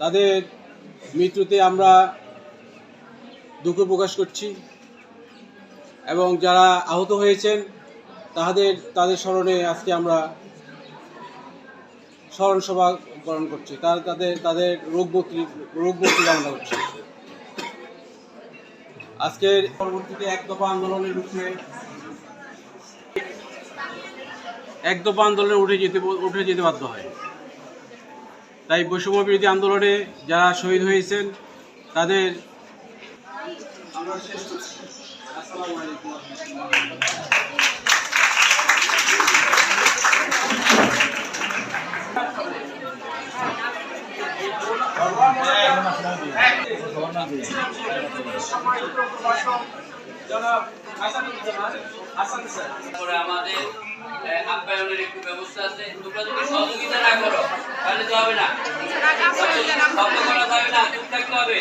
তাদের মৃত্যুতে আমরা দুঃখ প্রকাশ করছি এবং যারা আহত হয়েছেন, তাদের তাদের স্মরণে আজকে আমরা স্মরণ সভা পালন করছি। তার, তাদের তাদের রোগ মুক্তি রোগ মুক্তি কামনা করছি। আজকের পরবর্তীতে এক দফা আন্দোলনের রূপে, এক দফা আন্দোলনে উঠে যেতে উঠে যেতে বাধ্য হয়। তাই বৈষম্য বিরোধী আন্দোলনে যারা শহীদ হয়েছেন, তাদের আমাদের আপ্যায়নের একটু ব্যবস্থা আছে। তোমরা যদি সহযোগিতা না। করো তাহলে তো হবে না শব্দ করা যাবে না চুপ থাকতে হবে।